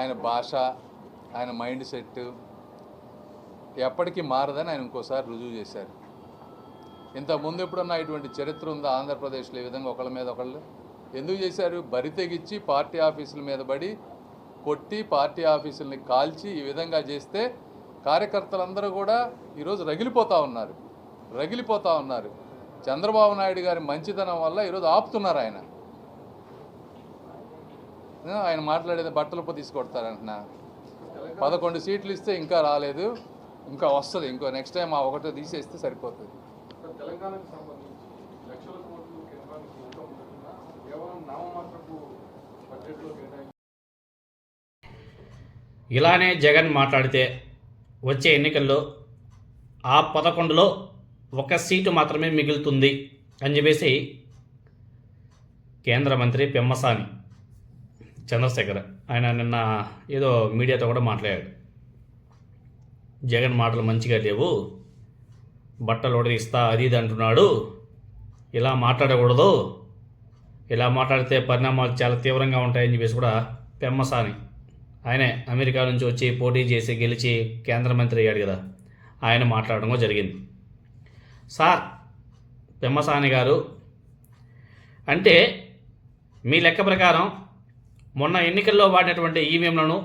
ఆయన భాష ఆయన మైండ్ సెట్ ఎప్పటికీ మారదని ఆయన ఇంకోసారి రుజువు చేశారు. ఇంతకుముందు ఎప్పుడన్నా ఇటువంటి చరిత్ర ఉందా ఆంధ్రప్రదేశ్లో ఈ విధంగా ఒకళ్ళ మీద ఒకళ్ళు? ఎందుకు చేశారు? బరి తెగించి పార్టీ ఆఫీసుల మీద పడి కొట్టి పార్టీ ఆఫీసుల్ని కాల్చి ఈ విధంగా చేస్తే కార్యకర్తలందరూ కూడా ఈరోజు రగిలిపోతూ ఉన్నారు. రగిలిపోతూ ఉన్నారు. చంద్రబాబు నాయుడు గారి మంచితనం వల్ల ఈరోజు ఆపుతున్నారు ఆయన. ఆయన మాట్లాడేది బట్టలు తీసుకొడతారంటున్నా. పదకొండు సీట్లు ఇస్తే ఇంకా రాలేదు ఇంకా వస్తుంది ఇంకో నెక్స్ట్ టైం ఆ ఒకటో తీసేస్తే సరిపోతుంది. ఇలానే జగన్ మాట్లాడితే వచ్చే ఎన్నికల్లో ఆ పదకొండులో ఒక సీటు మాత్రమే మిగులుతుంది అని చెప్పేసి కేంద్ర మంత్రి పెమ్మసాని చంద్రశేఖర్. ఆయన నిన్న ఏదో మీడియాతో కూడా మాట్లాడాడు. జగన్ మాటలు మంచిగా లేవు. బట్టలు ఉడదీస్తా అది ఇది అంటున్నాడు. ఇలా మాట్లాడకూడదు. ఇలా మాట్లాడితే పరిణామాలు చాలా తీవ్రంగా ఉంటాయని చెప్పేసి కూడా పెమ్మసాని. ఆయనే అమెరికా నుంచి వచ్చి పోటీ చేసి గెలిచి కేంద్ర మంత్రి అయ్యాడు కదా. ఆయన మాట్లాడడం జరిగింది. సార్ పెమ్మసాని గారు అంటే మీ లెక్క ప్రకారం మొన్న ఎన్నికల్లో వాడినటువంటి ఈవీఎంలను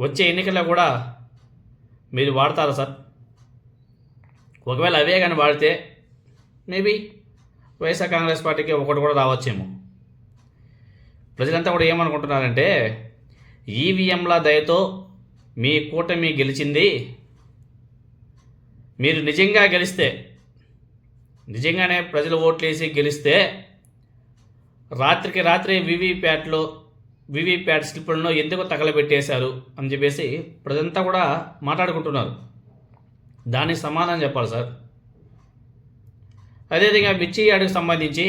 వచ్చే ఎన్నికల్లో కూడా మీరు వాడతారా సార్? ఒకవేళ అవే కానీ వాడితే మేబీ వైఎస్ఆర్ కాంగ్రెస్ పార్టీకి ఒకటి కూడా రావచ్చేమో. ప్రజలంతా కూడా ఏమనుకుంటున్నారంటే ఈవీఎంల దయతో మీ కూటమి గెలిచింది. మీరు నిజంగా గెలిస్తే నిజంగానే ప్రజలు ఓట్లేసి గెలిస్తే రాత్రికి రాత్రి వివిప్యాట్లో వివిప్యాట్ స్లిప్పులను ఎందుకు తగలబెట్టేశారు అని చెప్పేసి ప్రజంతా కూడా మాట్లాడుకుంటున్నారు. దానికి సమాధానం చెప్పాలి సార్. అదేవిధంగా మిర్చి యార్డుకు సంబంధించి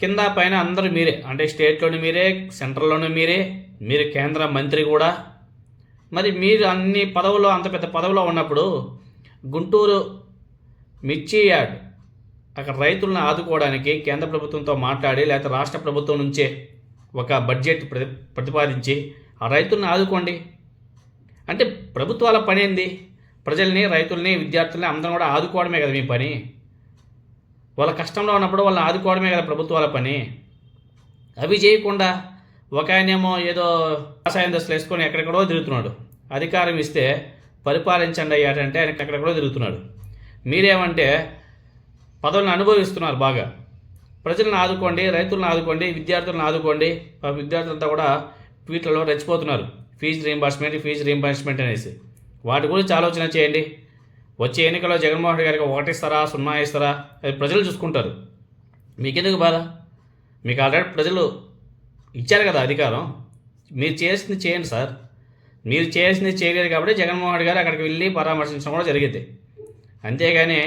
కింద పైన అందరూ మీరే అంటే స్టేట్లోని మీరే సెంట్రల్లోని మీరే మీరు కేంద్ర మంత్రి కూడా మరి మీరు అన్ని పదవుల్లో అంత పెద్ద పదవిలో ఉన్నప్పుడు గుంటూరు మిర్చి యార్డ్ అక్కడ రైతులను ఆదుకోవడానికి కేంద్ర ప్రభుత్వంతో మాట్లాడి లేకపోతే రాష్ట్ర ప్రభుత్వం నుంచే ఒక బడ్జెట్ ప్రతి ప్రతిపాదించి ఆ రైతులను ఆదుకోండి. అంటే ప్రభుత్వాల పని ఏంది? ప్రజల్ని రైతుల్ని విద్యార్థుల్ని అందరం కూడా ఆదుకోవడమే కదా మీ పని. వాళ్ళ కష్టంలో ఉన్నప్పుడు వాళ్ళని ఆదుకోవడమే కదా ప్రభుత్వాల పని. అవి చేయకుండా ఒక ఆయనేమో ఏదో వ్యవసాయం దశలు వేసుకొని ఎక్కడెక్కడో తిరుగుతున్నాడు. అధికారం ఇస్తే పరిపాలించండి అయ్యాడంటే ఆయన ఎక్కడెక్కడో తిరుగుతున్నాడు. మీరేమంటే పదవులను అనుభవిస్తున్నారు బాగా. ప్రజలను ఆదుకోండి రైతులను ఆదుకోండి విద్యార్థులను ఆదుకోండి. విద్యార్థులంతా కూడా ట్వీట్లలో రెచ్చిపోతున్నారు. ఫీజు రీంబర్స్మెంట్ ఫీజు రీంబర్స్మెంట్ అనేసి. వాటి గురించి ఆలోచన చేయండి. వచ్చే ఎన్నికల్లో జగన్మోహన్ రెడ్డి గారికి ఒకటి ఇస్తారా సున్నా ఇస్తారా అది ప్రజలు చూసుకుంటారు. మీకెందుకు బాధ? మీకు ఆల్రెడీ ప్రజలు ఇచ్చారు కదా అధికారం. మీరు చేసింది చేయండి సార్. మీరు చేసింది చేయలేదు కాబట్టి జగన్మోహన్ రెడ్డి గారు అక్కడికి వెళ్ళి పరామర్శించడం కూడా జరిగింది. అంతేగాని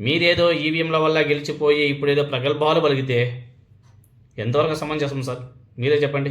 మీరేదో ఈవీఎంల వల్ల గెలిచిపోయి ఇప్పుడేదో ప్రగల్భాలు పలిగితే ఎంతవరకు సమంజసం సార్? మీరే చెప్పండి.